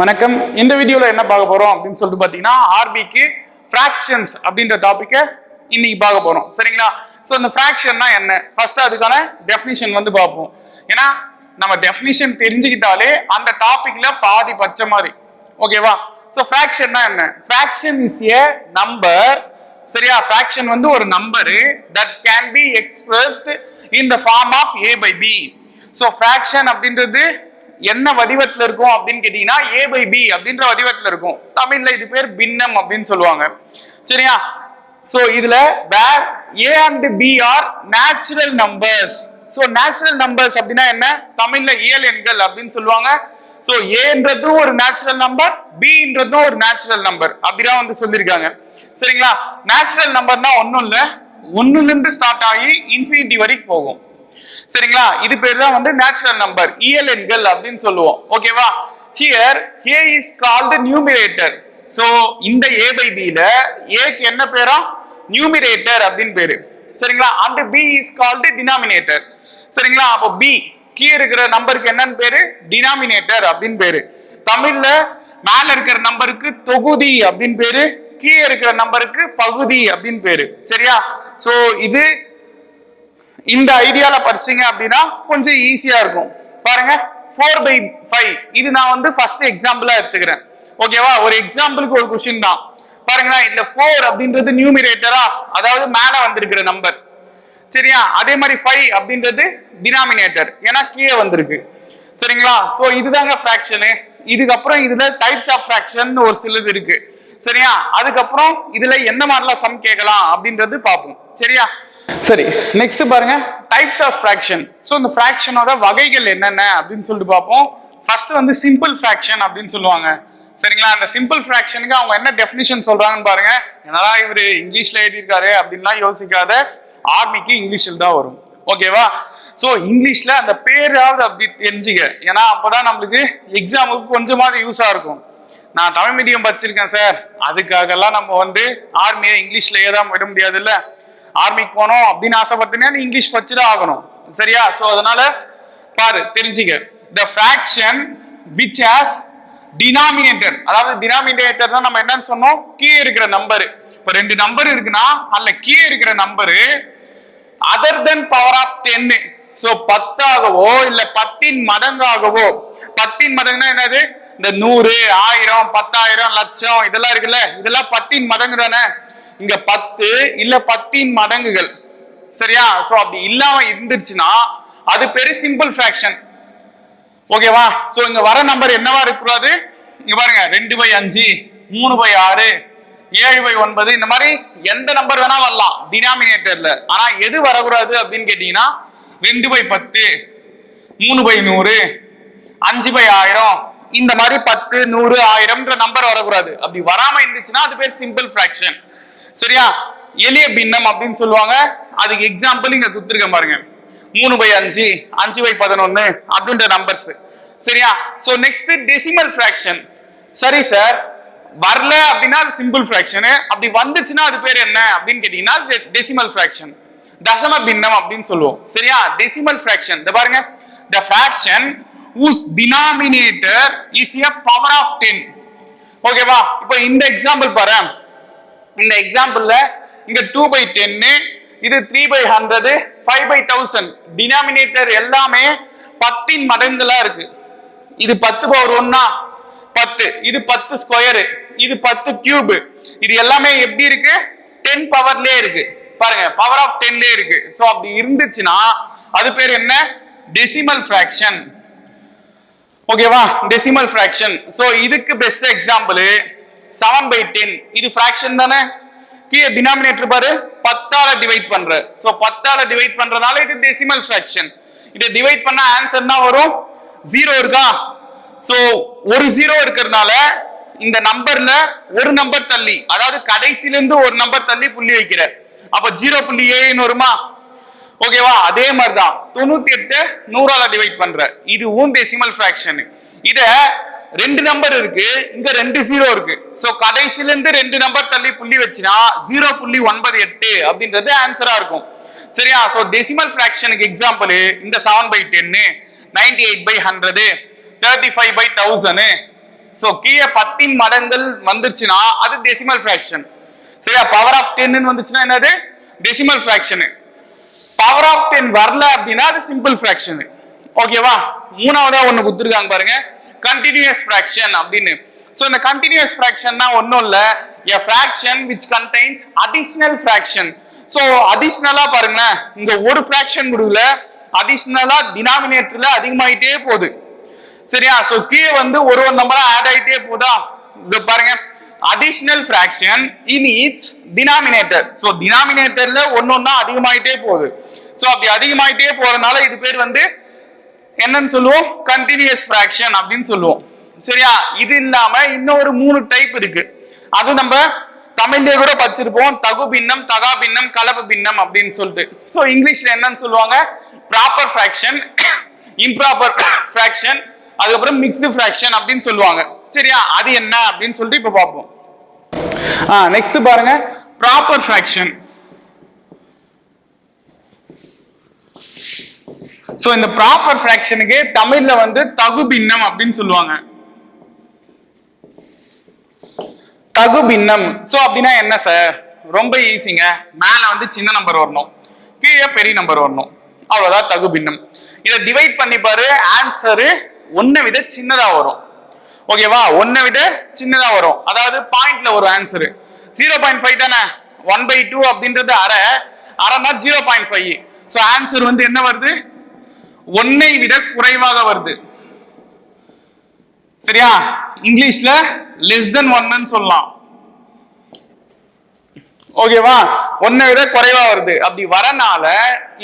வணக்கம். இந்த வீடியோவில் என்ன பார்க்க போறோம் அப்படின்னு சொல்லிட்டு பார்த்தீங்கன்னா ஆர்பிக்கு ஃப்ராக்ஷன்ஸ் அப்படின்ற டாப்பிக்கை இன்னைக்கு பார்க்க போறோம். சரிங்களா? ஸோ இந்த ஃப்ராக்ஷன்னா என்ன? ஃபர்ஸ்ட் அதுக்கான டெஃபினிஷன் வந்து பார்ப்போம். ஏன்னா நம்ம டெஃபினிஷன் தெரிஞ்சுக்கிட்டாலே அந்த டாபிக்ல பாதி பச்சை மாதிரி. ஓகேவா ஸோ ஃப்ராக்ஷன்னா என்ன? ஃப்ராக்ஷன் இஸ் ஏ நம்பர் சரியா? ஃப்ராக்ஷன் வந்து ஒரு number that can be expressed in the form of A by B so fraction அப்படின்றது என்ன வடிவத்துல இருக்கும் அப்படின்னு கேட்டீங்கன்னா ஏ பை பி அப்படின்ற வடிவத்துல இருக்கும். தமிழ்ல இது பேர் பின்னம் அப்படின்னு சொல்லுவாங்க. சரியா? சோ இதுல where A and B are natural numbers so natural numbers அப்படின்னா என்ன? தமிழ்ல இயல் எண்கள் அப்படின்னு சொல்லுவாங்க. சோ ஏன்றதும் ஒரு நேச்சுரல் நம்பர் பின்றதும் ஒரு நேச்சுரல் நம்பர் அப்படிதான் வந்து சொல்லியிருக்காங்க. சரிங்களா? நேச்சுரல் நம்பர்னா ஒன்றும் இல்லை. ஒன்னுல இருந்து ஸ்டார்ட் ஆகி இன்ஃபினிட்டி வரைக்கும் போகும். சரிங்களா? இது பேர் தான் வந்து நேச்சுரல் நம்பர் இயல் எண்கள் அப்படின்னு சொல்லுவோம். ஓகேவா here A is called numerator so இந்த ஏ பை பியில ஏக்கு என்ன பேரா? நியூமிரேட்டர் அப்படின்னு பேரு. சரிங்களா? அந்த பி இஸ் கால்டு டினாமினேட்டர் சரிங்களா? அப்போ பி கீழே இருக்கிற நம்பருக்கு என்னன்னு பேரு? டினாமினேட்டர் அப்படின்னு பேரு. தமிழ்ல மேல இருக்கிற நம்பருக்கு தொகுதி அப்படின்னு பேரு. கீழே இருக்கிற நம்பருக்கு பகுதி அப்படின்னு பேரு. சரியா? சோ இது இந்த ஐடியால படிச்சீங்க அப்படின்னா கொஞ்சம் ஈஸியா இருக்கும். பாருங்க ஃபோர் பை ஃபைவ் இது நான் வந்து ஃபர்ஸ்ட் எக்ஸாம்பிளா எடுத்துக்கிறேன். ஓகேவா ஒரு எக்ஸாம்பிளுக்கு ஒரு கொஸ்டின் தான். பாருங்களேன் இந்த ஃபோர் அப்படின்றது நியூமிரேட்டரா அதாவது மேல வந்திருக்கிற நம்பர் சரியா? அதே மாதிரி ஃபைவ் அப்படின்றது டினாமினேட்டர் ஏன்னா கீழே வந்திருக்கு. சரிங்களா? ஸோ இதுதாங்க ஃபிராக்ஷனு இதுக்கப்புறம் இதுல டைப்ஸ் ஆஃப் ஃப்ராக்ஷன் ஒரு சிலது இருக்கு. சரியா? அதுக்கப்புறம் இதுல என்ன மாதிரிலாம் சம் கேட்கலாம் அப்படின்றது பார்ப்போம். சரியா? சரி நெக்ஸ்ட் பாருங்க. டைப்ஸ் ஆஃப் ஃபிராக்ஷன் ஸோ இந்த ஃபிராக்ஷனோட வகைகள் என்னென்ன அப்படின்னு சொல்லிட்டு பார்ப்போம். ஃபர்ஸ்ட் வந்து சிம்பிள் ஃபிராக்ஷன் அப்படின்னு சொல்லுவாங்க. சரிங்களா? அந்த சிம்பிள் ஃபிராக்ஷனுக்கு அவங்க என்ன டெஃபினிஷன் சொல்றாங்கன்னு பாருங்க. என்னடா இவரு இங்கிலீஷ்ல எழுதியிருக்காரு அப்படின்லாம் யோசிக்காத ஆர்மிக்கு இங்கிலீஷில் தான் வரும். ஓகேவா ஸோ இங்கிலீஷ்ல அந்த பேராவது அப்படி தெரிஞ்சுக்க. ஏன்னா அப்போதான் நம்மளுக்கு எக்ஸாமுக்கு கொஞ்சமாவது யூஸா இருக்கும். நான் தமிழ் மீடியம் படிச்சிருக்கேன் சார். அதுக்காகலாம் நம்ம வந்து ஆர்மியை இங்கிலீஷ்லயே தான் விட முடியாதுல்ல. ஆர்மிக்கு போனோம் அப்படின்னு ஆசைப்பட்டீங்கன்னா நீ இங்கிலீஷ் படிச்சுதான் ஆகணும். சரியா? ஸோ அதனால பாரு தெரிஞ்சுக்க. The fraction which has denominator அதாவது டினாமினேட்டர் தான் நம்ம என்னன்னு சொன்னோம்? கீழே இருக்கிற நம்பர் இப்போ ரெண்டு நம்பர் இருக்குன்னா அதுல கீழே இருக்கிற number other than power of ten so பத்தாகவோ இல்லை பத்தின் மடங்காகவோ பத்தின் மடங்குனா என்னது? இந்த நூறு ஆயிரம் பத்தாயிரம் லட்சம் இதெல்லாம் இருக்குல்ல? இதெல்லாம் பத்தின் மடங்கு தானே? இங்க பத்து இல்ல பத்தின் மடங்குகள். சரியா? சோ அப்படி இல்லாம இருந்துச்சுன்னா அது பெரிய சிம்பிள் ஃபிராக்ஷன் ஓகேவா சோ இங்க வர நம்பர் என்னவா இருக்கக்கூடாது? இங்க பாருங்க ரெண்டு பை அஞ்சு மூணு பை ஆறு ஏழு பை ஒன்பது இந்த மாதிரி எந்த நம்பர் வேணா வரலாம் டினாமினேட்டர்ல ஆனா எது வரக்கூடாது அப்படின்னு கேட்டீங்கன்னா ரெண்டு பை பத்து மூணு பை நூறு அஞ்சு பை ஆயிரம் இந்த மாதிரி பத்து நூறு ஆயிரம்ன்ற நம்பர் வரக்கூடாது. அப்படி வராம இருந்துச்சுன்னா அது பேர் சிம்பிள் ஃபிராக்ஷன் சரியா? எளிய பின்னம் அப்படின்னு சொல்லுவாங்க. அதுக்கு எக்ஸாம்பிள் இங்க கொடுத்துருக்கேன் பாருங்க. மூணு பை அஞ்சு அஞ்சு பை பதினொன்னு அப்படின்ற நம்பர்ஸ் சரியா? சோ நெக்ஸ்ட் டெசிமல் ஃபிராக்ஷன் சரி சார் வரல அப்படின்னா அது சிம்பிள் ஃபிராக்ஷனு அப்படி வந்துச்சுன்னா அது பேர் என்ன அப்படின்னு கேட்டீங்கன்னா டெசிமல் ஃபிராக்ஷன் தசம பின்னம் அப்படின்னு சொல்லுவோம். சரியா? டெசிமல் ஃபிராக்ஷன் இந்த பாருங்க. The fraction whose denominator is a power of 10 ஓகேவா இப்போ இந்த எக்ஸாம்பிள் பாரு இந்த எக்ஸாம்பிள்ல இங்க டூ பை டென்னு இது three by hundred five by thousand denominator எல்லாமே பத்தின் மடங்குகளா இருக்கு. இது பத்து பவர் ஒன்னா பத்து. இது பத்து ஸ்கொயரு இது பத்து கியூபு இது எல்லாமே எப்படி இருக்கு? டென் பவர்லயே இருக்கு. பாருங்க பவர் ஆஃப் டென்லயே இருக்கு. ஸோ அப்படி இருந்துச்சுன்னா அது பேர் என்ன? டெசிமல் ஃபிராக்ஷன் ஓகேவா டெசிமல் ஃபிராக்ஷன் ஸோ இதுக்கு best example seven by ten இது ஃபிராக்ஷன் தானே? கீழே டினாமினேட்டர் பாரு. பத்தால டிவைட் பண்ற. ஸோ பத்தால டிவைட் பண்றதுனால இது டெசிமல் ஃபிராக்ஷன் இதை டிவைட் பண்ண ஆன்சர் தான் வரும்? ஜீரோ இருக்கா? ஸோ ஒரு ஜீரோ இருக்கிறதுனால இந்த நம்பர்ல ஒரு நம்பர் தள்ளி அதாவது கடைசில இருந்து ஒரு நம்பர் தள்ளி புள்ளி வைக்கிற அப்ப ஜீரோ புள்ளி ஏழுன்னு வருமா? ஓகேவா அதே மாதிரிதான். தொண்ணூத்தி எட்டு நூறால டிவைட் பண்ற. இதுவும் டெசிமல் ஃபிராக்ஷன் இத ரெண்டு நம்பர் இருக்கு. இங்க ரெண்டு ஜீரோ இருக்கு. சோ கடைசில இருந்து ரெண்டு நம்பர் தள்ளி புள்ளி வச்சுனா ஜீரோ புள்ளி ஒன்பது எட்டு அப்படின்றது ஆன்சரா இருக்கும். சரியா? சோ டெசிமல் பிராக்ஷனுக்கு எக்ஸாம்பிள் இந்த seven by ten ninety eight by hundred thirty five by thousand so கீழே பத்தின் மடங்கள் வந்துருச்சுன்னா அது டெசிமல் ஃபிராக்ஷன் சரியா? பவர் ஆஃப் டென்னு வந்துச்சுன்னா என்னது? Decimal fraction power of ten வரல அப்படின்னா அது சிம்பிள் ஃபிராக்ஷன் ஓகேவா மூணாவதா ஒன்று கொடுத்துருக்காங்க பாருங்க. கண்டினியூஸ் ஃப்ராக்ஷன் அப்படின்னு. ஸோ இந்த கண்டினியூஸ் ஃப்ராக்ஷன்னா ஒன்றும் இல்லை. A fraction which contains additional fraction so அடிஷ்னலாக பாருங்களேன். இங்க ஒரு ஃப்ராக்ஷன் கொடுக்கல அடிஷ்னலாக டினாமினேட்டரில் அதிகமாகிட்டே போகுது. சரியா? ஸோ கீழே வந்து ஒரு ஒரு நம்பரா ஆட் ஆகிட்டே போதா இது பாருங்க. Additional fraction in its denominator தினாமினேட்டரில் ஒன்று ஒன்றா அதிகமாகிட்டே போகுது. ஸோ அப்படி அதிகமாகிட்டே போகிறதுனால இது பேர் வந்து என்னன்னு சொல்லுவோம்? கண்டினியூஸ் ஃபிராக்ஷன் அப்படின்னு சொல்லுவோம். சரியா? இது இல்லாம இன்னொரு மூணு டைப் இருக்கு. அது நம்ம தமிழ்லயே கூட படிச்சிருப்போம். தகு பின்னம் தகா பின்னம் கலப்பு பின்னம் அப்படின்னு சொல்லிட்டு. ஸோ இங்கிலீஷ்ல என்னன்னு சொல்லுவாங்க? ப்ராப்பர் ஃபிராக்ஷன் இம்ப்ராப்பர் ஃபிராக்ஷன் அதுக்கப்புறம் மிக்ஸ்டு ஃபிராக்ஷன் அப்படின்னு சொல்லுவாங்க. சரியா? அது என்ன அப்படின்னு சொல்லிட்டு இப்ப பார்ப்போம். நெக்ஸ்ட் பாருங்க. ப்ராப்பர் ஃபிராக்ஷன் ஸோ இந்த ப்ராப்பர் ஃப்ராக்ஷனுக்கு தமிழ்ல வந்து தகு பின்னம் அப்படின்னு சொல்லுவாங்க. தகு பின்னம். அப்படின்னா என்ன சார் ரொம்ப ஈஸிங்க மேல வந்து சின்ன நம்பர் வரணும். கீழே பெரிய நம்பர் வரணும். அவ்வளவுதான் தகு பின்னம். இதை டிவைட் பண்ணி பாரு. ஆன்சரு ஒன்னை விட சின்னதா வரும். ஓகேவா ஒன்னை விட சின்னதா வரும். அதாவது பாயிண்ட்ல ஒரு ஆன்சர் ஜீரோ பாயிண்ட் ஃபைவ் தானே? ஒன் பை டூ அப்படின்றது அரை. அரைனா zero point five so answer வந்து என்ன வருது? ஒன்னை விட குறைவாக வருது. சரியா? இங்கிலீஷ்ல லெஸ் தென் ஒன்னு சொல்லலாம். ஓகேவா ஒன்னை விட குறைவா வருது. அப்படி வரனால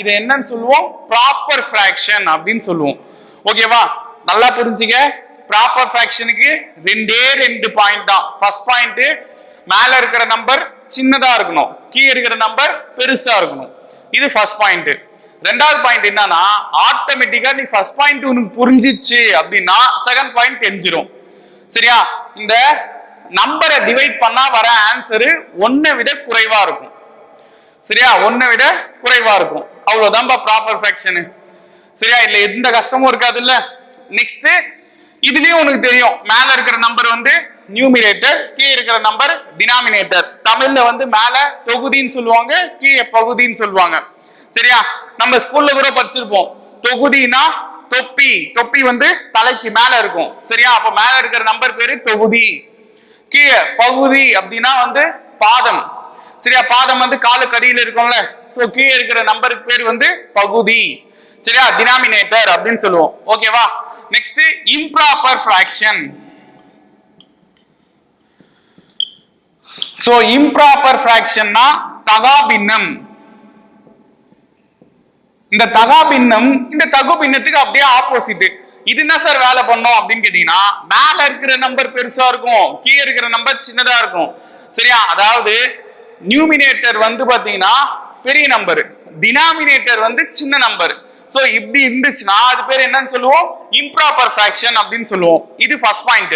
இது என்னன்னு சொல்லுவோம்? ப்ராப்பர் ஃபிராக்ஷன் அப்படின்னு சொல்லுவோம். ஓகேவா நல்லா புரிஞ்சுக்க. ப்ராப்பர் ஃபிராக்ஷனுக்கு ரெண்டே ரெண்டு பாயிண்ட் தான். ஃபர்ஸ்ட் பாயிண்ட் மேல இருக்கிற நம்பர் சின்னதா இருக்கணும். கீழே இருக்கிற நம்பர் பெருசா இருக்கணும். இது ஃபர்ஸ்ட் பாயிண்ட் ரெண்டாவது பாயிண்ட் என்னன்னா ஆட்டோமேட்டிக்கா நீ ஃபர்ஸ்ட் பாயிண்ட் உனக்கு புரிஞ்சிச்சு அப்படின்னா செகண்ட் பாயிண்ட் தெரிஞ்சிடும் சரியா? இந்த நம்பரை டிவைட் பண்ணா வர ஆன்சரு ஒன்னை விட குறைவா இருக்கும். சரியா? ஒன்னை விட குறைவா இருக்கும். அவ்வளவுதான்பா ப்ராப்பர் ஃபேக்ஷனு சரியா? இல்ல எந்த கஷ்டமும் இருக்காது இல்ல நெக்ஸ்ட் இதுலயும் உனக்கு தெரியும். மேல இருக்கிற நம்பர் வந்து நியூமினேட்டர் கீழே இருக்கிற நம்பர் டினாமினேட்டர் தமிழ்ல வந்து மேல தொகுதின்னு சொல்லுவாங்க கீழே பகுதின்னு சொல்லுவாங்க. சரியா? நம்ம ஸ்கூல்ல கூட படிச்சிருப்போம். தொகுதினா தொப்பி. தொப்பி வந்து தலைக்கு மேல இருக்கும். சரியா? அப்ப மேல இருக்கிற நம்பர் பேரு தொகுதி. கீழே பகுதி அப்படின்னா வந்து பாதம். சரியா? பாதம் வந்து காலுக்கு அடியில் இருக்கும்ல. சோ கீழே இருக்கிற நம்பருக்கு பேர் வந்து பகுதி. சரியா? டினாமினேட்டர் அப்படின்னு சொல்லுவோம். ஓகேவா next improper fraction so improper ஃபிராக்ஷன்னா தகாபின்னம். இந்த தகா பின்னம் இந்த தகு பின்னத்துக்கு அப்படியே ஆப்போசிட் இது என்ன சார் வேலை பண்ணோம் அப்படின்னு கேட்டீங்கன்னா மேல இருக்கிற நம்பர் பெருசா இருக்கும் கீழே இருக்கிற நம்பர் சின்னதா இருக்கும். சரியா? அதாவது நியூமினேட்டர் வந்து பாத்தீங்கன்னா பெரிய நம்பர் டினாமினேட்டர் வந்து சின்ன நம்பர் சோ இப்படி இருந்துச்சுன்னா அது பேர் என்னன்னு சொல்லுவோம்? இம்ப்ராப்பர் ஃபிராக்ஷன் அப்படின்னு சொல்லுவோம். இது ஃபர்ஸ்ட் பாயிண்ட்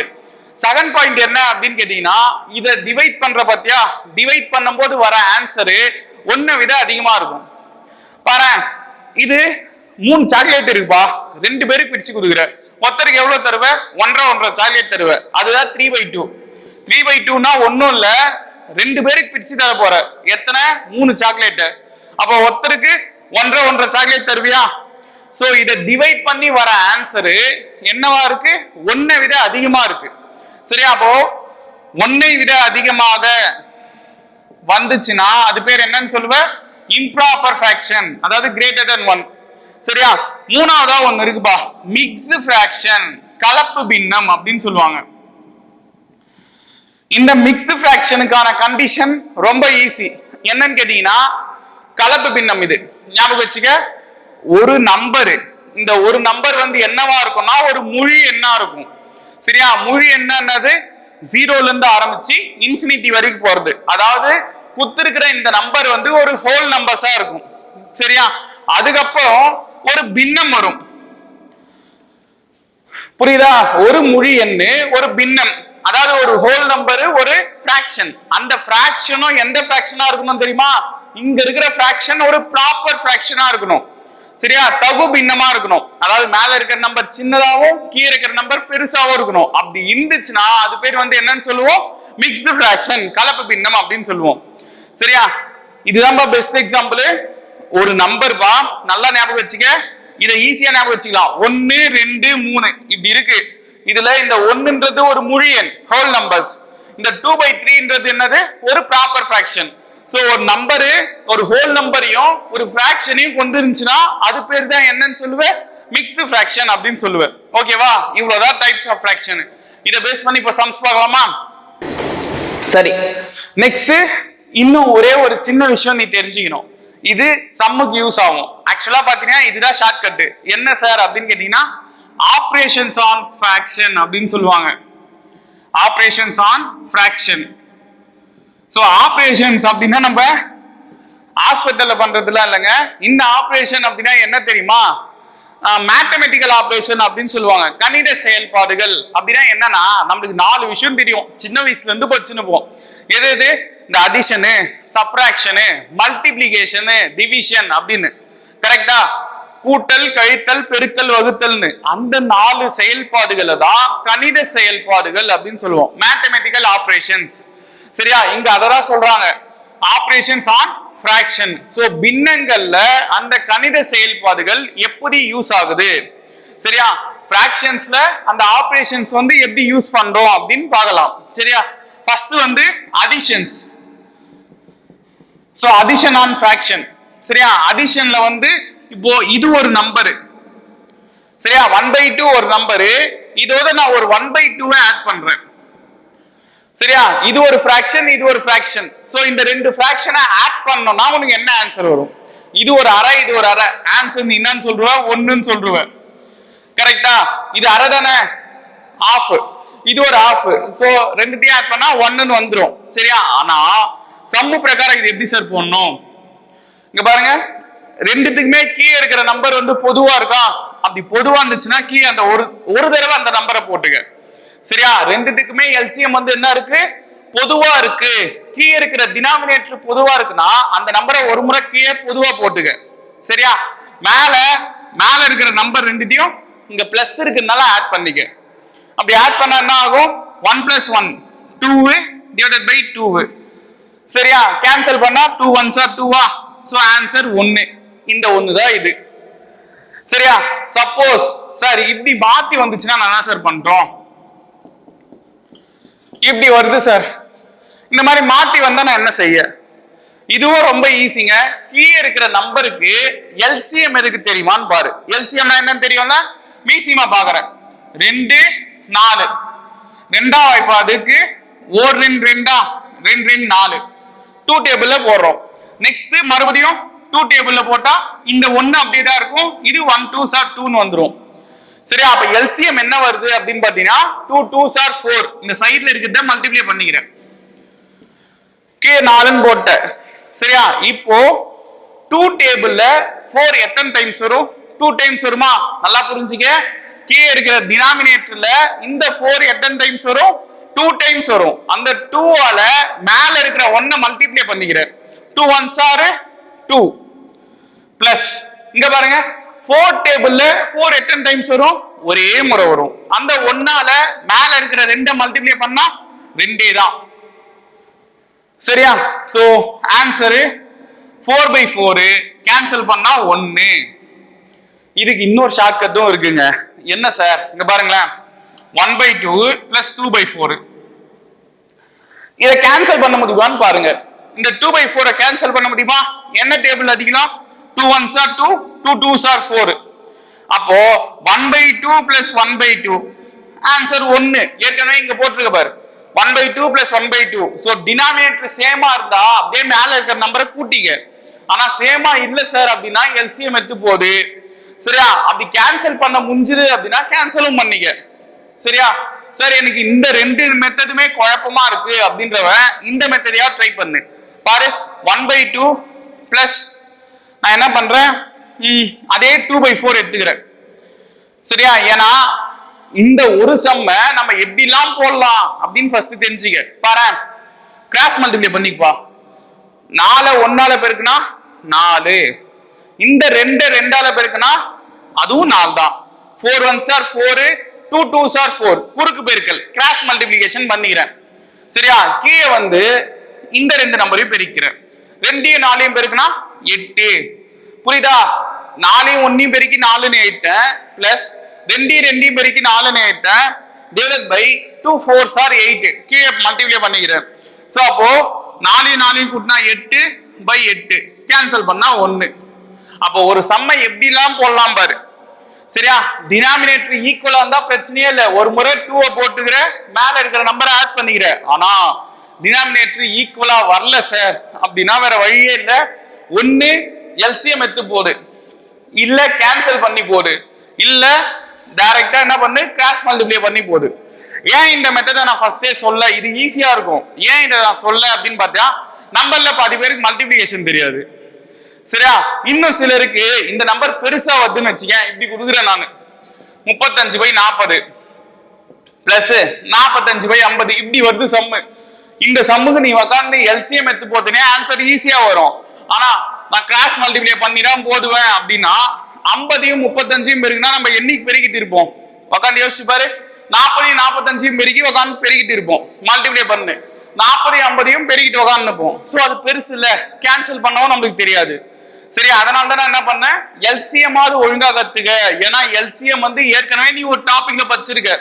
செகண்ட் பாயிண்ட் என்ன அப்படின்னு கேட்டீங்கன்னா இதை டிவைட் பண்ற பாத்தியா? டிவைட் பண்ணும்போது வர ஆன்சரு ஒன்னை விட அதிகமா இருக்கும். பாரு இது மூணு சாக்லேட் இருக்குப்பா. ரெண்டு பேருக்கு பிரிச்சு கொடுக்குற. ஒருத்தருக்கு எவ்வளவு தருவ? ஒன்றரை ஒன்றரை சாக்லேட் தருவ. அதுதான் three by two three by டூனா ஒன்றும் இல்ல. ரெண்டு பேருக்கு பிரிச்சு தர போற. எத்தனை? மூணு சாக்லேட்டு அப்போ ஒருத்தருக்கு ஒன்றரை ஒன்றரை சாக்லேட் தருவியா? சோ இதை டிவைட் பண்ணி வர ஆன்சரு என்னவா இருக்கு? ஒன்னை விட அதிகமா இருக்கு. சரியா? அப்போ ஒன்னை விட அதிகமாக வந்துச்சுன்னா அது பேர் என்னன்னு சொல்லுவேன் இம்ப்ராப்பர் ஃபிராக்ஷன் அதாவது கிரேட்டர் தென் ஒன் சரியா? மூணாவதா ஒன்னு இருக்குப்பா. மிக்ஸ் ஃபிராக்ஷன் கலப்பு பின்னம் அப்படின்னு சொல்லுவாங்க. இந்த மிக்ஸ்டு ஃபிராக்ஷனுக்கான கண்டிஷன் ரொம்ப ஈஸி என்னன்னு கேட்டீங்கன்னா கலப்பு பின்னம் இது. ஞாபகம் வச்சுக்க ஒரு நம்பர் இந்த ஒரு நம்பர் வந்து என்னவா இருக்கும்னா ஒரு முழு எண்ணா இருக்கும். சரியா? முழு என்னன்னது ஜீரோல இருந்து ஆரம்பிச்சு இன்ஃபினிட்டி வரைக்கும் போறது. அதாவது குத்திருக்கிற இந்த நம்பர் வந்து ஒரு ஹோல் நம்பர்ஸா இருக்கும். சரியா? அதுக்கப்புறம் ஒரு பின்னம் வரும். புரியுதா? ஒரு மொழி எண்ணு ஒரு பின்னம். அதாவது ஒரு ஹோல் நம்பர் ஒரு ஃபிராக்ஷன் அந்த ஃபிராக்ஷனும் எந்த ஃபிராக்ஷனா இருக்கணும் தெரியுமா? இங்க இருக்கிற ஃபிராக்ஷன் ஒரு ப்ராப்பர் ஃபிராக்ஷனா இருக்கணும். சரியா? தகு பின்னமா இருக்கணும். அதாவது மேல இருக்கிற நம்பர் சின்னதாகவும் கீழே இருக்கிற நம்பர் பெருசாவும் இருக்கணும். அப்படி இருந்துச்சுன்னா அது பேர் வந்து என்னன்னு சொல்லுவோம்? மிக்ஸ்டு ஃபிராக்ஷன் கலப்பு பின்னம் அப்படின்னு சொல்லுவோம். சரியா? இதுதான்பா பெஸ்ட் எக்ஸாம்பிள் ஒரு நம்பர் பா நல்லா ஞாபகம் வச்சுக்க. இதை ஈஸியா ஞாபகம் வச்சுக்கலாம். ஒன்னு ரெண்டு மூணு. இப்படி இருக்கு. இதுல இந்த ஒன்னுன்றது ஒரு முழு எண் ஹோல் நம்பர்ஸ் இந்த டூ பை த்ரீன்றது என்னது? ஒரு ப்ராப்பர் ஃபிராக்ஷன் சோ ஒரு நம்பரு ஒரு ஹோல் நம்பரையும் ஒரு ஃபிராக்ஷனையும் கொண்டு இருந்துச்சுன்னா அது பேர் தான் என்னன்னு சொல்லுவேன் மிக்ஸ்டு ஃபிராக்ஷன் அப்படின்னு சொல்லுவேன் ஓகேவா இவ்வளவுதான் டைப்ஸ் ஆஃப் ஃபிராக்ஷன் இதை பேஸ் பண்ணி இப்ப சம்ஸ் பார்க்கலாமா? சரி. நெக்ஸ்ட் இன்னும் ஒரே ஒரு சின்ன விஷயம் நீ தெரிஞ்சுக்கணும். இது சம்முக்கு யூஸ் ஆகும். ஆக்சுவலா பாத்தீங்கன்னா இதுதான் ஷார்ட்கட் என்ன சார் அப்படின்னு கேட்டீங்கன்னா ஆப்ரேஷன்ஸ் ஆன் ஃபிராக்ஷன் அப்படின்னு சொல்லுவாங்க. Operations on fraction so operations அப்படின்னா நம்ம ஹாஸ்பிட்டல்ல பண்றதுலாம் இல்லைங்க. இந்த ஆப்ரேஷன் அப்படின்னா என்ன தெரியுமா? மேத்தமெட்டிக்கல் ஆப்ரேஷன் அப்படின்னு சொல்லுவாங்க. கணித செயல்பாடுகள் அப்படின்னா என்னன்னா நம்மளுக்கு நாலு விஷயம் தெரியும். சின்ன வயசுல இருந்து படிச்சுன்னு போவோம். எது எது? இந்த அடிஷனு சப்ராக்ஷனு மல்டிப்ளிகேஷனு டிவிஷன் அப்படின்னு. கரெக்டா கூட்டல் கழித்தல் பெருக்கல் வகுத்தல்னு. அந்த நாலு செயல்பாடுகளை தான் கணித செயல்பாடுகள் அப்படின்னு சொல்லுவோம். மேத்தமெட்டிக்கல் ஆப்ரேஷன்ஸ் சரியா? இங்க அததான் சொல்றாங்க. ஆப்ரேஷன்ஸ் ஆன் ஃபிராக்ஷன் ஸோ பின்னங்கள்ல அந்த கணித செயல்பாடுகள் எப்படி யூஸ் ஆகுது? சரியா? ஃபிராக்ஷன்ஸ்ல அந்த ஆப்ரேஷன்ஸ் வந்து எப்படி யூஸ் பண்றோம் அப்படின்னு பார்க்கலாம். சரியா? ஃபர்ஸ்ட் வந்து additions so addition on fraction சரியா? அடிஷன்ல வந்து இப்போ இது ஒரு நம்பரு சரியா? ஒன் பை டூ ஒரு நம்பரு இதோட நான் ஒரு ஒன் பை டூவை ஆட் பண்றேன். சரியா? இது ஒரு ஃபிராக்ஷன் இது ஒரு ஃபிராக்ஷன் சோ இந்த ரெண்டு ஃபிராக்ஷனை ஆட் பண்ணோம்னா உனக்கு என்ன ஆன்சர் வரும்? இது ஒரு அரை இது ஒரு அரை. ஆன்சர் நீ என்னன்னு சொல்லுவ ஒண்ணுன்னு சொல்லுவ. கரெக்டா இது அரை தானே? ஆஃப் இது ஒரு ஆஃப் சோ ரெண்டுத்தையும் ஆட் பண்ணா ஒன்னுன்னு வந்துடும் சரியா? ஆனா சம்மு பிரகாரம் இது எப்படி சார் போடணும்? இங்க பாருங்க. ரெண்டுத்துக்குமே கீழே இருக்கிற நம்பர் வந்து பொதுவா இருக்கா? அப்படி பொதுவா இருந்துச்சுன்னா கீழே அந்த ஒரு ஒரு தடவை அந்த நம்பரை போட்டுக்க. சரியா? ரெண்டுத்துக்குமே எல்சிஎம் வந்து என்ன இருக்கு? பொதுவா இருக்கு. கீழே இருக்கிற டினாமினேட்டர் பொதுவா இருக்குன்னா அந்த நம்பரை ஒரு முறை கீழே பொதுவா போட்டுக்க. சரியா? மேல மேல இருக்கிற நம்பர் ரெண்டுத்தையும் இங்க பிளஸ் இருக்குனால ஆட் பண்ணிக்க. அப்படி ஆட் பண்ணா என்ன ஆகும்? One plus one two divided by two சரியா? கேன்சல் பண்ணா டூ ஒன் சார் டூவா ஸோ ஆன்சர் ஒன்னு இந்த ஒன்னு தான் இது. சரியா? சப்போஸ் சார் இப்படி மாத்தி வந்துச்சுன்னா நான் என்ன சார் பண்றோம் இப்படி வருது சார் இந்த மாதிரி மாத்தி வந்தா நான் என்ன செய்ய? இதுவும் ரொம்ப ஈஸிங்க கீழே இருக்கிற நம்பருக்கு எல்சிஎம் எதுக்கு தெரியுமான்னு பாரு. எல்சிஎம் என்னன்னு தெரியும்ல? மீசியமா பாக்குறேன். ரெண்டு நாலு. ரெண்டா வாய்ப்பா அதுக்கு? ஒரு ரெண்டு ரெண்டா? ரெண்டு ரெண்டு நாலு. டூ டேபிள்ல போடுறோம். நெக்ஸ்ட் மறுபடியும் டூ டேபிள்ல போட்டா இந்த ஒன்னு அப்படியே தான் இருக்கும். இது ஒன் டூ சார் டூன்னு வந்துடும் சரியா? அப்ப எல்சிஎம் என்ன வருது அப்படின்னு பாத்தீங்கன்னா டூ டூ சார் ஃபோர் இந்த சைட்ல இருக்கிறத மல்டிப்ளை பண்ணிக்கிறேன். கே நாலுன்னு போட்ட சரியா? இப்போ டூ டேபிள்ல ஃபோர் எத்தனை டைம்ஸ் வரும்? டூ டைம்ஸ் வருமா? நல்லா புரிஞ்சுக்க. கே இருக்கிற டினாமினேட்டர்ல இந்த ஃபோர் எத்தனை டைம்ஸ் வரும்? டூ டைம்ஸ் வரும். அந்த டூவால மேல இருக்கிற ஒன்ன மல்டிப்ளை பண்ணிக்கிறேன். டூ ஒன்ஸ் ஆறு டூ பிளஸ் இங்க பாருங்க. ஃபோர் டேபிள்ல ஃபோர் எத்தனை டைம்ஸ் வரும் ஒரே முறை வரும். அந்த ஒன்னால மேல இருக்கிற ரெண்டை மல்டிப்ளை பண்ணா ரெண்டே தான். சரியா? So answer four by four cancel பண்ணா ஒன்னு. இதுக்கு இன்னொரு ஷார்ட்கட்டும் இருக்குங்க. என்ன சார் இங்க பாருங்களேன். One by two plus two by four இதை கேன்சல் பண்ண முடியுமான்னு பாருங்க. இந்த டூ பை ஃபோரை கேன்சல் பண்ண முடியுமா? என்ன டேபிள் அதிகம் two ஒன்ஸா two two two are four அப்போ one by two plus one by two answer ஒன்னு ஏற்கனவே இங்க போட்டிருக்க பாரு. One by two plus one by two so denominator சேமா இருந்தா அப்படியே மேல இருக்கிற நம்பரை கூட்டிங்க ஆனா சேமா இல்ல சார் அப்படின்னா எல்சிஎம் எடுத்து போகுது சரியா? அப்படி கேன்சல் பண்ண முடிஞ்சுது அப்படின்னா கேன்சலும் பண்ணிக்க. சரியா? சார் எனக்கு இந்த ரெண்டு மெத்தடுமே குழப்பமா இருக்கு அப்படின்றவன் இந்த மெத்தடையா ட்ரை பண்ணு. பாரு ஒன் பை டூ பிளஸ் நான் என்ன பண்றேன்? அதே டூ பை ஃபோர் எடுத்துக்கிறேன். சரியா? ஏன்னா இந்த ஒரு சம்ம நம்ம எப்படிலாம் போடலாம் அப்படின்னு ஃபர்ஸ்ட் தெரிஞ்சுக்க. பாரு. கிராஸ் மல்டிப்ளை பண்ணிக்குவா நாலு ஒன்னால பெருக்குனா நாலு. இந்த ரெண்டு ரெண்டால பெருக்குனா அதுவும் நாலு தான். Four one are four two two are four குறுக்கு பெருக்கல். கிராஸ் மல்டிபிளிகேஷன் பண்ணிக்கிறேன். சரியா? கீழே வந்து இந்த ரெண்டு நம்பரையும் பெருக்கிறேன். ரெண்டையும் நாலையும் பெருக்குனா எட்டு. புரியுதா? நாலையும் ஒன்னையும் பெருக்கி நாலுன்னு எயிட்டேன் பிளஸ் ரெண்டையும் ரெண்டையும் பெருக்கி நாலுன்னு எயிட்டேன் divide by two four are eight கீழே மல்டிப்ளை பண்ணிக்கிறேன். ஸோ அப்போ நாலையும் நாலையும் கூட்டினா எட்டு பை எட்டு. கேன்சல் பண்ணா ஒன்று அப்போ ஒரு சம்மை எப்படிலாம் போடலாம் பாரு. சரியா? டினாமினேட்டர் ஈக்குவலா இருந்தா பிரச்சனையே இல்லை. ஒரு முறை டூவை போட்டுக்கிற மேல இருக்கிற நம்பரை ஆட் பண்ணிக்கிற. ஆனா டினாமினேட்டர் ஈக்குவலா வரல சார் அப்படின்னா வேற வழியே இல்லை. ஒன்று எல்சிஎம் எடுத்து போடு. இல்ல கேன்சல் பண்ணி போடு. இல்ல டைரக்டா என்ன பண்ணு கிராஸ் மல்டிப்ளை பண்ணி போடு. ஏன் இந்த மெத்தடை நான் ஃபர்ஸ்டே சொல்ல? இது ஈஸியா இருக்கும். ஏன் இதை நான் சொல்ல அப்படின்னு பார்த்தா நம்பர்ல பாதி பேருக்கு மல்டிபிளிகேஷன் தெரியாது. சரியா? இன்னும் சிலருக்கு இந்த நம்பர் பெருசா வருதுன்னு வச்சுக்கேன். இப்படி கொடுக்குறேன் நான். முப்பத்தஞ்சு பை நாற்பது பிளஸ் நாற்பத்தஞ்சு பை ஐம்பது. இப்படி வருது சம்மு இந்த சம்முக்கு நீ உக்காந்து எல்சிஎம் எடுத்து போத்தினே ஆன்சர் ஈஸியா வரும். ஆனா நான் கிராஸ் மல்டிபிளை பண்ணி தான் போடுவேன் அப்படின்னா ஐம்பதையும் முப்பத்தஞ்சையும் பெருக்குனா நம்ம என்னைக்கு பெருக்கிட்டு இருப்போம் உக்காந்து யோசிச்சு பாரு. நாற்பதையும் நாற்பத்தஞ்சையும் பெருக்கி உக்காந்து பெருக்கிட்டு இருப்போம் மல்டிபிளை பண்ணு. நாற்பதையும் ஐம்பதையும் பெருக்கிட்டு உக்காந்துப்போம். ஸோ அது பெருசு இல்லை. கேன்சல் பண்ணவும் நம்மளுக்கு தெரியாது. சரி அதனால தான் நான் என்ன பண்ணேன்? எல்சிஎம்மாவது ஒழுங்கா கத்துக்க. ஏன்னா எல்சிஎம் வந்து ஏற்கனவே நீ ஒரு டாபிக்ல படிச்சிருக்க.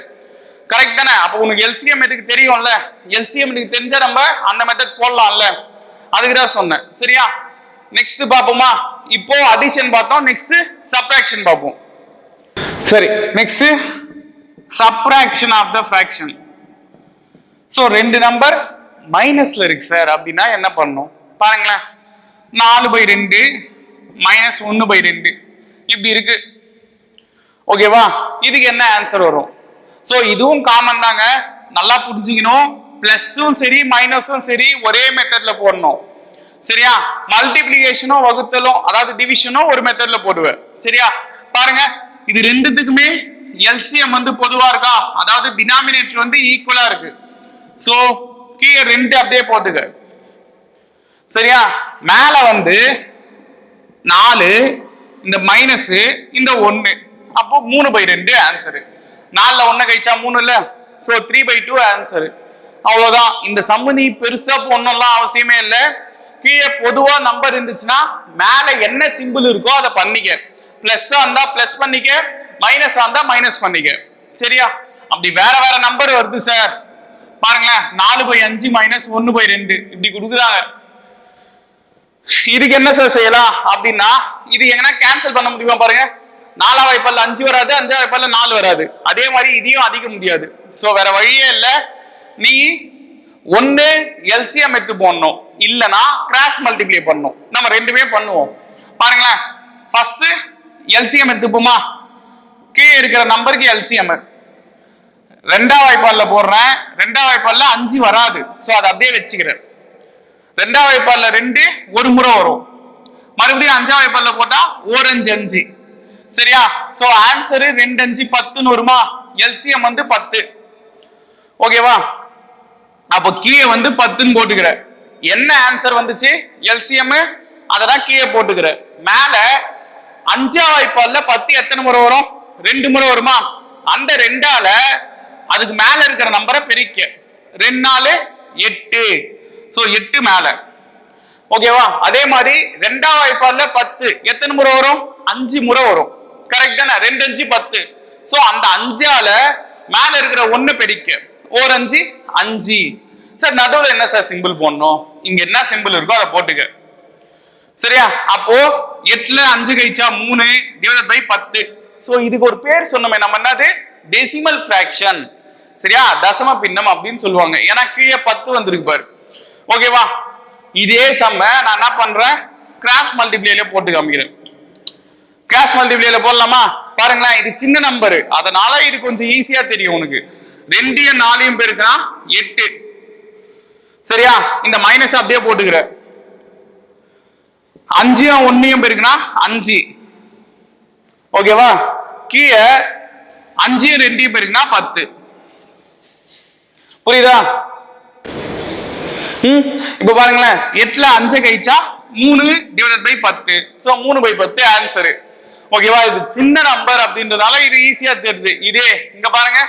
கரெக்ட் தானே? அப்போ உனக்கு எல்சிஎம் எதுக்கு தெரியும்ல? எல்சிஎம் எனக்கு தெரிஞ்சால் நம்ம அந்த மெத்தட் போடலாம்ல. அதுக்கு தான் சொன்னேன். சரியா? நெக்ஸ்ட் பார்ப்போமா? இப்போ அடிஷன் பார்த்தோம். நெக்ஸ்ட் சப்ராக்ஷன் பார்ப்போம். சரி next subtraction of the fraction so ரெண்டு நம்பர் மைனஸ்ல இருக்கு சார் அப்படின்னா என்ன பண்ணணும் பாருங்களேன். நாலு பை ரெண்டு மைனஸ் ஒன்று பை ரெண்டு. இப்படி இருக்கு. ஓகேவா இதுக்கு என்ன ஆன்சர் வரும்? ஸோ இதுவும் காமன் தாங்க. நல்லா புரிஞ்சுக்கணும். ப்ளஸ்ஸும் சரி மைனஸும் சரி ஒரே மெத்தட்ல போடணும். சரியா? மல்டிபிளிகேஷனும் வகுத்தலும் அதாவது டிவிஷனும் ஒரு மெத்தட்ல போடுவேன். சரியா? பாருங்க இது ரெண்டுத்துக்குமே எல்சிஎம் வந்து பொதுவா இருக்கா? அதாவது டினாமினேட்டர் வந்து ஈக்குவலா இருக்கு. சோ கீழே ரெண்டு அப்படியே போட்டுக்க. சரியா? மேல வந்து நாலு இந்த மைனஸ் இந்த ஒன்னு. அப்போ மூணு பை ரெண்டு ஆன்சரு நாலுல ஒன்று கழிச்சா மூணு இல்ல? So three by two answer அவ்வளவுதான். இந்த சம்மதி பெருசா போடணும்லாம் அவசியமே இல்லை. கீழே பொதுவா நம்பர் இருந்துச்சுன்னா மேல என்ன சிம்பிள் இருக்கோ அதை பண்ணிக்க. பிளஸ் இருந்தா பிளஸ் பண்ணிக்க மைனஸ் இருந்தா மைனஸ் பண்ணிக்க. சரியா? அப்படி வேற வேற நம்பர் வருது சார் பாருங்களேன் நாலு பை அஞ்சு மைனஸ் ஒன்னு பை ரெண்டு. இப்படி கொடுக்குறாங்க. இதுக்கு என்ன சார் செய்யலாம்? அப்படின்னா இது எங்கன்னா கேன்சல் பண்ண முடியுமா பாருங்க? நாலா வாய்ப்பால் அஞ்சு வராது அஞ்சா வாய்ப்பால் நாலு வராது. அதே மாதிரி இதையும் அதிக முடியாது. ஸோ வேற வழியே இல்லை. நீ ஒன்னு எல்சிஎம் எடுத்து போடணும். இல்லைன்னா கிராஸ் மல்டிப்ளை பண்ணும். நம்ம ரெண்டுமே பண்ணுவோம். பாருங்களேன். ஃபர்ஸ்ட் எல்சிஎம் எடுத்துப்போமா? கீழே இருக்கிற நம்பருக்கு எல்சிஎம் ரெண்டாம் வாய்ப்பால்ல போடுறேன். ரெண்டாம் வாய்ப்பால்ல அஞ்சு வராது. ஸோ அதை அப்படியே வச்சுக்கிறேன். ரெண்டாம் வாய்ப்பால்ல ரெண்டு ஒரு முறை வரும். மறுபடியும் அஞ்சாம் வாய்ப்பால்ல போட்டா ஓரஞ்சு அஞ்சு சரியா? ஸோ ஆன்சரு ரெண்டு அஞ்சு பத்துன்னு வருமா? எல்சிஎம் வந்து பத்து. ஓகேவா அப்போ கீழே வந்து பத்துன்னு போட்டுக்கிற என்ன ஆன்சர் வந்துச்சு? எல்சிஎம் அதெல்லாம் கீழே போட்டுக்கிற மேல அஞ்சாம் வாய்ப்பால்ல பத்து எத்தனை முறை வரும்? ரெண்டு முறை வருமா? அந்த ரெண்டால அதுக்கு மேல இருக்கிற நம்பரை பெருக்க. ரெண்டு நாலு எட்டு. சோ எட்டு மேல. ஓகேவா அதே மாதிரி ரெண்டாம் வாய்ப்பால்ல பத்து. எத்தனை முறை வரும்? அஞ்சு முறை வரும். கரெக்ட் தானே? ரெண்டு அஞ்சு பத்து. சோ அந்த அஞ்சால மேல இருக்கிற ஒன்று பெருக்க. ஓர் அஞ்சு அஞ்சு. சார் நடுவில் என்ன சார் சிம்பிள் போடணும்? இங்க என்ன சிம்பிள் இருக்கோ அதை போட்டுக்க. சரியா? அப்போ எட்டுல அஞ்சு கழிச்சா மூணு டிவைட் பை பத்து. சோ இதுக்கு ஒரு பேர் சொன்னோமே நம்ம என்னது? டெசிமல் பிராக்ஷன் சரியா? தசம பின்னம் அப்படின்னு சொல்லுவாங்க. ஏன்னா கீழே பத்து வந்திருக்கு பாரு. ஓகேவா இதே சம்ம நான் என்ன பண்றேன்? கிராஸ் மல்டிப்ளேல போட்டு காமிக்கிறேன். கிராஸ் மல்டிப்ளேல போடலாமா? பாருங்களேன் இது சின்ன நம்பர் அதனால இது கொஞ்சம் ஈஸியா தெரியும் உனக்கு. ரெண்டையும் நாலையும் பெருக்கினா எட்டு. சரியா? இந்த மைனஸ் அப்படியே போட்டுக்கிற அஞ்சையும் ஒன்னையும் பெருக்கினா அஞ்சு. ஓகேவா? கீழே அஞ்சையும் ரெண்டையும் பெருக்கினா பத்து. புரியுதா? ம் இப்ப பாருங்களேன். எட்டுல அஞ்சு கழிச்சா மூணு டிவைடட் பை பத்து. ஸோ மூணு பை பத்து ஆன்சரு ஓகேவா? இது சின்ன நம்பர் அப்படின்றதால இது ஈஸியா தெரியுது. இதே இங்க பாருங்க.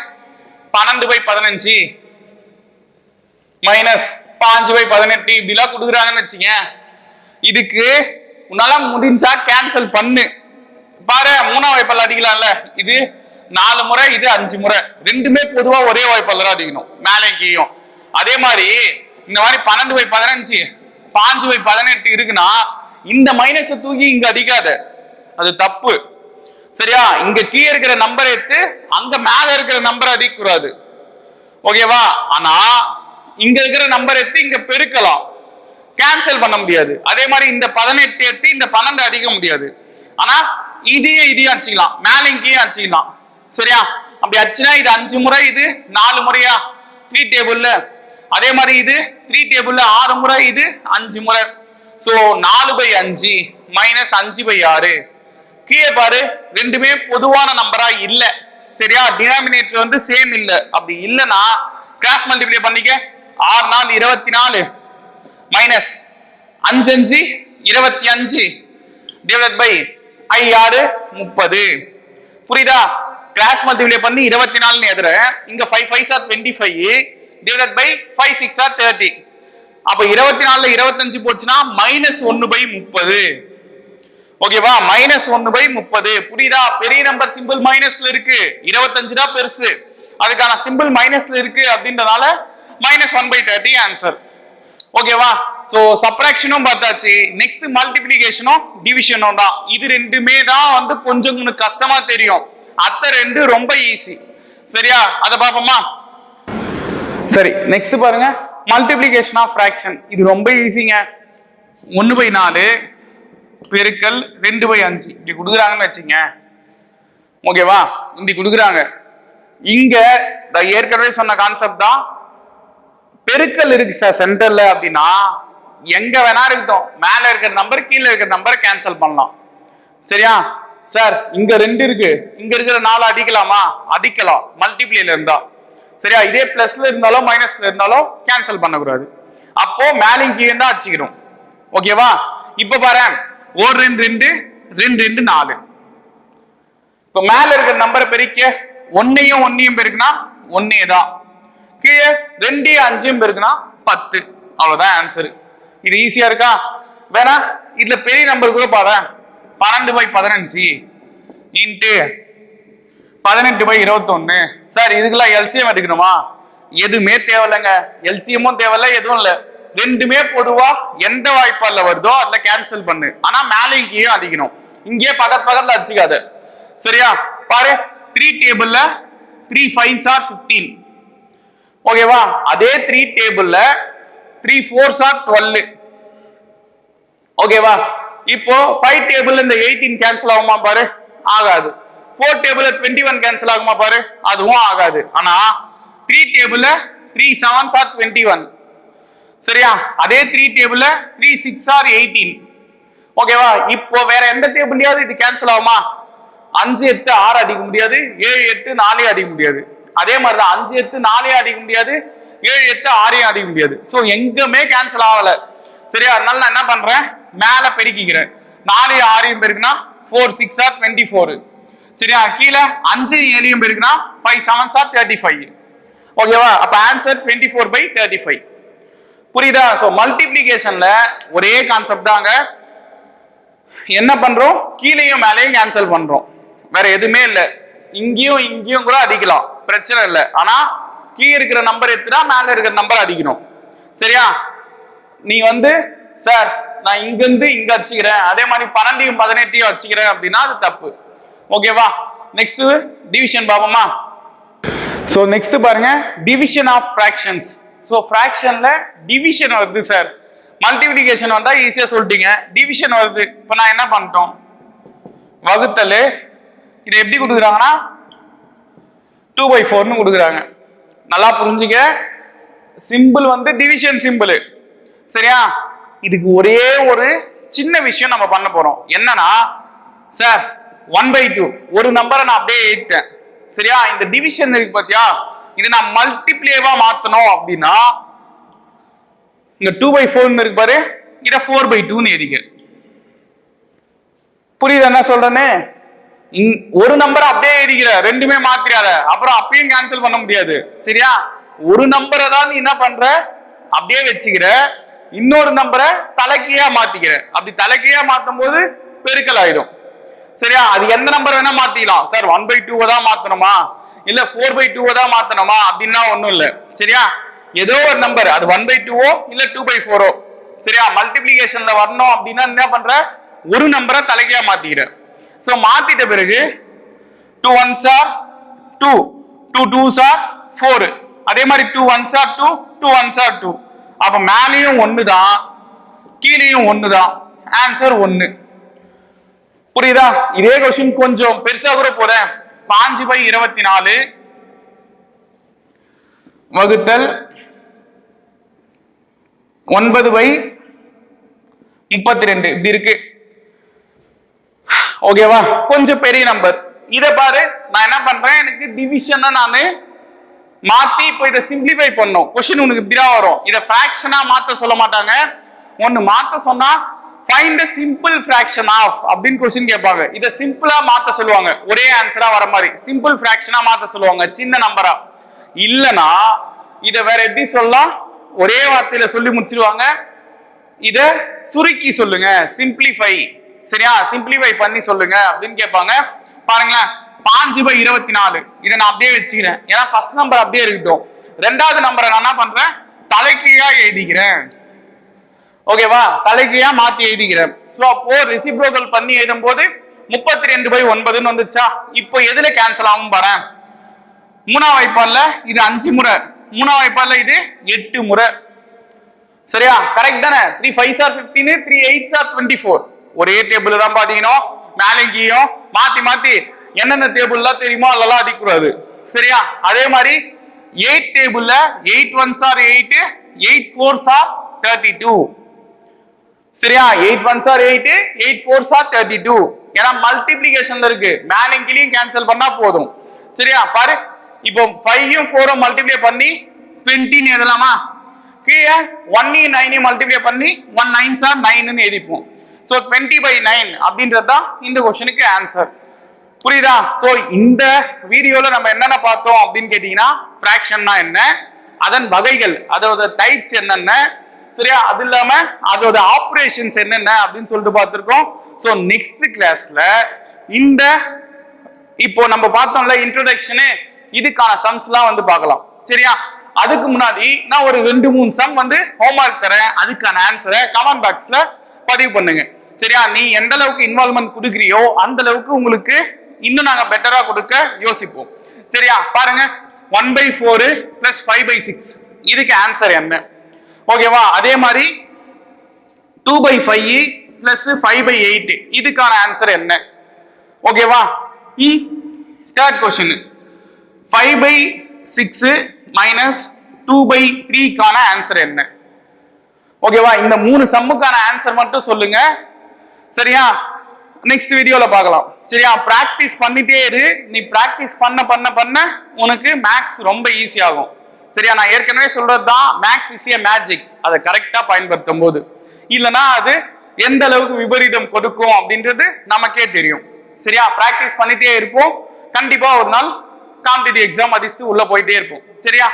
பன்னெண்டு பை பதினஞ்சு. மைனஸ் பாஞ்சு பை பதினெட்டு இப்படிலாம் கொடுக்குறாங்கன்னு வச்சுங்க இதுக்கு உன்னால முடிஞ்சா கேன்சல் பண்ணு. பாரு மூணாம் வாய்ப்பால் அடிக்கலாம்ல. இது நாலு முறை இது அஞ்சு முறை. ரெண்டுமே பொதுவா ஒரே வாய்ப்பால் அடிக்கணும். மேலே கீழும் அதே மாதிரி இந்த மாதிரி பன்னெண்டு பை பதினஞ்சு பாஞ்சு பை பதினெட்டு இருக்குன்னா இந்த மைனஸை தூக்கி இங்க அடிக்காத. அது தப்பு. சரியா? இங்க கீழே இருக்கிற நம்பர் எடுத்து அங்க மேல இருக்கிற நம்பரை அடிக்கூடாது ஓகேவா? ஆனா இங்க இருக்கிற நம்பர் எடுத்து இங்க பெருக்கலாம். கேன்சல் பண்ண முடியாது. அதே மாதிரி இந்த பதினெட்டு எடுத்து இந்த பன்னெண்டு அடிக்க முடியாது. ஆனா இதையே இதையும் அடிச்சுக்கலாம். மேலே இங்கேயும் அடிச்சுக்கலாம். சரியா? அப்படி அடிச்சுனா இது அஞ்சு முறை இது நாலு முறையா? த்ரீ டேபிள்ல அதே மாதிரி இது த்ரீ டேபிள்ல ஆறு முறை இது அஞ்சு முறை. ஸோ நாலு பை அஞ்சு மைனஸ் அஞ்சு பை ஆறு. கீழே பாரு ரெண்டுமே பொதுவான நம்பரா இல்லை. சரியா? டினாமினேட்டர் வந்து சேம் இல்லை. அப்படி இல்லைன்னா கிராஸ் மல்டிப்ளை பண்ணிக்க ஆறு நாள் இருபத்தி நாலு. மைனஸ் அஞ்சு அஞ்சு இருபத்தி அஞ்சு. டிவைட் பை ஐ ஆறு முப்பது. புரியுதா? கிளாஸ் மல்டிபிளை பண்ணி இருபத்தி நாலுன்னு எதிர இங்க five five are twenty five divide by five six are thirty அப்ப இருபத்தி நாலுல இருபத்தஞ்சு போச்சுன்னா மைனஸ் ஒன்னு பை முப்பது. ஓகேவா மைனஸ் ஒன்னு பை முப்பது. புரியுதா? பெரிய நம்பர் சிம்பிள் மைனஸ்ல இருக்கு. இருபத்தஞ்சு தான் பெருசு. அதுக்கான சிம்பிள் மைனஸ்ல இருக்கு அப்படின்றதால minus one by thirty answer ஓகேவா ஸோ சப்ராக்ஷனும் பார்த்தாச்சு. நெக்ஸ்ட் மல்டிப்ளிகேஷனும் டிவிஷனும் தான். இது ரெண்டுமே தான் வந்து கொஞ்சம் கஷ்டமா தெரியும். அத்த ரெண்டு ரொம்ப ஈஸி சரியா? அதை பார்ப்போமா? சரி நெக்ஸ்ட் பாருங்க. மல்டிபிளிகேஷன் ஆஃப் ஃப்ராக்ஷன் இது ரொம்ப ஈஸிங்க ஒன்று பை நாலு பெருக்கல் ரெண்டு பை அஞ்சு. இப்படி கொடுக்குறாங்கன்னு வச்சுங்க. ஓகேவா இப்படி கொடுக்குறாங்க. இங்க ஏற்கனவே சொன்ன கான்செப்ட் தான். பெருக்கல் இருக்கு சார் சென்டர்ல அப்படின்னா எங்க வேணா இருக்கட்டும். மேல இருக்கிற நம்பர் கீழே இருக்கிற நம்பரை கேன்சல் பண்ணலாம். சரியா? சார் இங்க ரெண்டு இருக்கு. இங்க இருக்கிற நாலு அடிக்கலாமா? அடிக்கலாம். மல்டிப்ளேல இருந்தா. சரியா? இதே பிளஸ்ல இருந்தாலும் மைனஸ்ல இருந்தாலும் கேன்சல் பண்ணக்கூடாது. அப்போ மேலும் கீழே தான் அடிச்சுக்கிறோம். ஓகேவா இப்ப பாரு. ஒரு ரெண்டு ரெண்டு ரெண்டு ரெண்டு நாலு. இப்ப மேல இருக்கிற நம்பரை பெருக்க ஒன்னையும் ஒன்னையும் பெருக்குனா ஒன்னே தான். கீழே ரெண்டு அஞ்சையும் இருக்குன்னா பத்து. அவ்வளவுதான் ஆன்சர் இது ஈஸியா இருக்கா? வேணா இதுல பெரிய நம்பர் கூட பாரு. பன்னெண்டு பை பதினஞ்சு இன்ட்டு பதினெட்டு பை இருபத்தொன்னு. சார் இதுக்கெல்லாம் எல்சிஎம் எடுக்கணுமா? எதுவுமே தேவையில்லைங்க. எல்சியமும் தேவையில்ல எதுவும் இல்ல. ரெண்டுமே பொதுவா எந்த வாய்ப்பால வருதோ அதுல கேன்சல் பண்ணு. ஆனா மேலையும் கீழே அடிக்கணும். இங்கேயே பக்கத்து பக்கத்துல அடிச்சுக்காது. சரியா? பாரு த்ரீ டேபிள்ல த்ரீ ஃபைவ் ஆர் ஃபிஃப்டீன் ஓகேவா? அதே த்ரீ டேபிள்ல த்ரீ ஃபோர்ஸ் ஆர் டுவெல் ஓகேவா? இப்போ ஃபைவ் டேபிள் இந்த எயிட்டீன் கேன்சல் ஆகுமா பாரு? ஆகாது. Four table twenty one cancel ஆகுமா பாரு? அதுவும் ஆகாது. ஆனா three table three seven are twenty one சரியா? அதே three table three six are eighteen ஓகேவா? இப்போ வேற எந்த டேபிள்லயாவது இது கேன்சல் ஆகுமா? அஞ்சு எட்டு ஆறு அடிக்க முடியாது. ஏழு எட்டு நாலே அடிக்க முடியாது. அதே மாதிரிதான். அஞ்சு எட்டு நாலே அடிக்க முடியாது. ஏழு எட்டு ஆறையும் அடிக்க முடியாது. ஸோ எங்குமே கேன்சல் ஆகல. சரியா? அதனால நான் என்ன பண்றேன்? மேல பெருக்கிக்கிறேன். நாலு ஆறையும் பெருக்குன்னா four six are twenty four சரியா? கீழே அஞ்சு ஏழையும் பெருக்குன்னா five seven are thirty five ஓகேவா அப்ப answer twenty four by thirty five புரியுதா? ஸோ மல்டிப்ளிகேஷன்ல ஒரே கான்செப்ட் தாங்க என்ன பண்றோம்? கீழேயும் மேலேயும் கேன்சல் பண்றோம். வேற எதுவுமே இல்லை. இங்கேயும் இங்கேயும் கூட அடிக்கலாம். பிரச்சனை இல்லை. ஆனா கீழே இருக்கிற நம்பர் எடுத்துட்டா மேல இருக்கிற நம்பர் அடிக்கணும். சரியா? நீ வந்து சார் நான் இங்கிருந்து இங்க வச்சுக்கிறேன். அதே மாதிரி பன்னெண்டையும் பதினெட்டையும் வச்சுக்கிறேன். அப்படின்னா அது தப்பு. ஓகேவா நெக்ஸ்ட் டிவிஷன் பாபமா ஸோ நெக்ஸ்ட் பாருங்க. டிவிஷன் ஆஃப் ஃப்ராக்ஷன்ஸ் ஸோ ஃப்ராக்ஷன்ல டிவிஷன் வருது சார் மல்டிபிளிகேஷன் வந்தா ஈஸியா சொல்லிட்டீங்க. டிவிஷன் வருது. இப்போ நான் என்ன பண்ணிட்டோம்? வகுத்தல். இதை எப்படி கொடுக்குறாங்கன்னா டூ பை ஃபோர்னு கொடுக்குறாங்க. நல்லா புரிஞ்சுக்க. சிம்பிள் வந்து டிவிஷன் சிம்பிள் சரியா? இதுக்கு ஒரே ஒரு சின்ன விஷயம் நம்ம பண்ண போறோம். என்னன்னா சார் ஒன் பை டூ ஒரு நம்பரை நான் அப்படியே எழுதிட்டேன். சரியா? இந்த டிவிஷன் இருக்கு பாத்தியா? இது நான் மல்டிப்ளேவா மாத்தணும் அப்படின்னா இங்க டூ பை ஃபோர் இருக்கு பாரு. இதை ஃபோர் பை டூன்னு எழுதிக்க. புரியுது என்ன சொல்றேன்னு? ஒரு நம்பரை அப்படியே எழுதிக்கிற ரெண்டுமே மாத்திராத. அப்புறம் அப்பயும் கேன்சல் பண்ண முடியாது. சரியா? ஒரு நம்பரை தான் நீ என்ன பண்ற? அப்படியே வச்சுக்கிற. இன்னொரு நம்பரை தலைக்கீழா மாத்திக்கிற. அப்படி தலைக்கீழா மாத்தும் போது பெருக்கல் ஆயிடும். சரியா? அது எந்த நம்பர் வேணா மாத்திக்கலாம். சார் ஒன் பை டூவை தான் மாத்தணுமா? இல்ல ஃபோர் பை டூவை தான் மாத்தணுமா? அப்படின்னா ஒண்ணும் இல்ல. சரியா? ஏதோ ஒரு நம்பர் அது ஒன் பை டூவோ இல்ல டூ பை ஃபோரோ சரியா? மல்டிபிளிகேஷன்ல வரணும் அப்படின்னா என்ன பண்ற? ஒரு நம்பரை தலைக்கையா மாத்திக்கிற. சோ மாத்திட்ட பிறகு two ones are two two twos are four அதே மாதிரி two ones are two two ones are two அப்ப மேலேயும் ஒன்று தான் கீழேயும் ஒன்று தான் ஆன்சர் ஒன்று புரியுதா? இதே கொஸ்டின் கொஞ்சம் பெருசா கூட போறேன். பாஞ்சு பை இருபத்தி நாலு. வகுத்தல் ஒன்பது பை முப்பத்தி ரெண்டு. இப்படி இருக்கு. ஓகேவா கொஞ்சம் பெரிய நம்பர் இதை பாரு நான் என்ன பண்றேன்? எனக்கு டிவிஷனை நான் மாத்தி இப்போ இதை சிம்பிளிஃபை பண்ணும். கொஸ்டின் உனக்கு இப்படிதான் வரும். இதை ஃபிராக்ஷனா மாத்த சொல்ல மாட்டாங்க. ஒன்னு மாத்த சொன்னா ஃபைண்ட் சிம்பிள் ஃபிராக்ஷன் ஆஃப் அப்படின்னு கொஸ்டின் கேட்பாங்க. இதை சிம்பிளா மாத்த சொல்லுவாங்க. ஒரே ஆன்சரா வர மாதிரி. சிம்பிள் ஃபிராக்ஷனா மாத்த சொல்லுவாங்க. சின்ன நம்பரா இல்லனா இதை வேற எப்படி சொல்லலாம்? ஒரே வார்த்தையில சொல்லி முடிச்சிருவாங்க. இத சுருக்கி சொல்லுங்க. சிம்பிளிஃபை சரியா? சிம்பிளிஃபை பண்ணி சொல்லுங்க. அப்படின்னு கேட்பாங்க. பாருங்களேன். பாஞ்சு பை இருபத்தி நாலு இதை நான் அப்படியே வச்சுக்கிறேன். ஏன்னா ஃபர்ஸ்ட் நம்பர் அப்படியே இருக்கட்டும். ரெண்டாவது நம்பரை நான் என்ன பண்றேன்? தலைக்கீழா எழுதிக்கிறேன். ஓகேவா தலைக்கீழா மாத்தி எழுதிக்கிறேன். ஸோ அப்போ ரெசிப்ரோகல் பண்ணி எழுதும் போது முப்பத்தி ரெண்டு பை ஒன்பதுன்னு வந்துச்சா? இப்போ எதுல கேன்சல் ஆகும் பாரு. மூணா வாய்ப்பால்ல இது அஞ்சு முறை. மூணா வாய்ப்பால்ல இது எட்டு முறை. சரியா? கரெக்ட் தானே? Three five are fifteen three eight are twenty four ஒரே டேபிள் தான் பாத்தீங்கன்னா மேலங்கியும் மாத்தி மாத்தி என்னென்ன டேபிள்லாம் தெரியுமோ அதெல்லாம் அடிக்கூடாது சரியா? அதே மாதிரி எயிட் டேபிள்ல eight ones are eight eight fours are thirty two சரியா? Eight ones are eight eight fours are thirty two ஏன்னா மல்டிப்ளிகேஷன்ல இருக்கு. மேலங்கிலையும் கீழையும் கேன்சல் பண்ணா போதும். சரியா? பாரு. இப்போ ஃபைவையும் ஃபோரும் மல்டிப்ளை பண்ணி டுவெண்ட்டின்னு எழுதலாமா? கீழே ஒன்னையும் நைனையும் மல்டிப்ளை பண்ணி ஒன் நைன் சார் நைன்னு எழுதிப்போம். ஸோ டுவெண்ட்டி பை நைன் அப்படின்றது தான் இந்த கொஸ்டினுக்கு ஆன்சர் புரியுதா? ஸோ இந்த வீடியோவில் நம்ம என்னென்ன பார்த்தோம் அப்படின்னு கேட்டிங்கன்னா ஃப்ராக்ஷன்னா என்ன? அதன் வகைகள் அதோட டைப்ஸ் என்னென்ன? சரியா? அது இல்லாம அதோட ஆப்ரேஷன்ஸ் என்னென்ன? அப்படின்னு சொல்லிட்டு பார்த்துருக்கோம். ஸோ நெக்ஸ்ட் கிளாஸ்ல இந்த இப்போ நம்ம பார்த்தோம்ல இன்ட்ரோடக்ஷனு இதுக்கான சம்ஸ்லாம் வந்து பார்க்கலாம். சரியா? அதுக்கு முன்னாடி நான் ஒரு ரெண்டு மூணு சம் வந்து ஹோம்ஒர்க் தரேன். அதுக்கான ஆன்சரை கமெண்ட் பாக்ஸ்ல பதிவு பண்ணுங்க. சரியா? நீ எந்த அளவுக்கு இன்வால்மெண்ட் கொடுக்குறியோ அந்த அளவுக்கு உங்களுக்கு இன்னும் நாங்க பெட்டரா கொடுக்க யோசிப்போம். சரியா? பாருங்க. One by four plus five by six இதுக்கு ஆன்சர் என்ன? ஓகேவா அதே மாதிரி two by five plus five by eight இதுக்கான ஆன்சர் என்ன? ஓகேவா ம் third question five by six minus two by த்ரீக்கான answer என்ன? ஓகேவா இந்த மூணு சம்முக்கான ஆன்சர் மட்டும் சொல்லுங்க. சரியா? நெக்ஸ்ட் வீடியோல பார்க்கலாம். சரியா? பிராக்டிஸ் பண்ணிட்டே இரு. நீ பிராக்டிஸ் பண்ண பண்ண பண்ண உனக்கு மேக்ஸ் ரொம்ப ஈஸி ஆகும். சரியா? நான் ஏற்கனவே சொல்றது தான் மேக்ஸ் இஸ் ஏ மேஜிக் அதை கரெக்டா பயன்படுத்தும் போது. இல்லைன்னா அது எந்த அளவுக்கு விபரீதம் கொடுக்கும் அப்படின்றது நமக்கே தெரியும். சரியா? பிராக்டிஸ் பண்ணிட்டே இருப்போம். கண்டிப்பா ஒரு நாள் காம்படிட்டிவ் எக்ஸாம் அதிர்ஷ்டு உள்ள போயிட்டே இருப்போம். சரியா?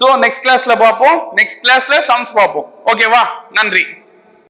சோ நெக்ஸ்ட் கிளாஸ்ல பார்ப்போம். நெக்ஸ்ட் கிளாஸ்ல சம்ஸ் பார்ப்போம். ஓகேவா நன்றி.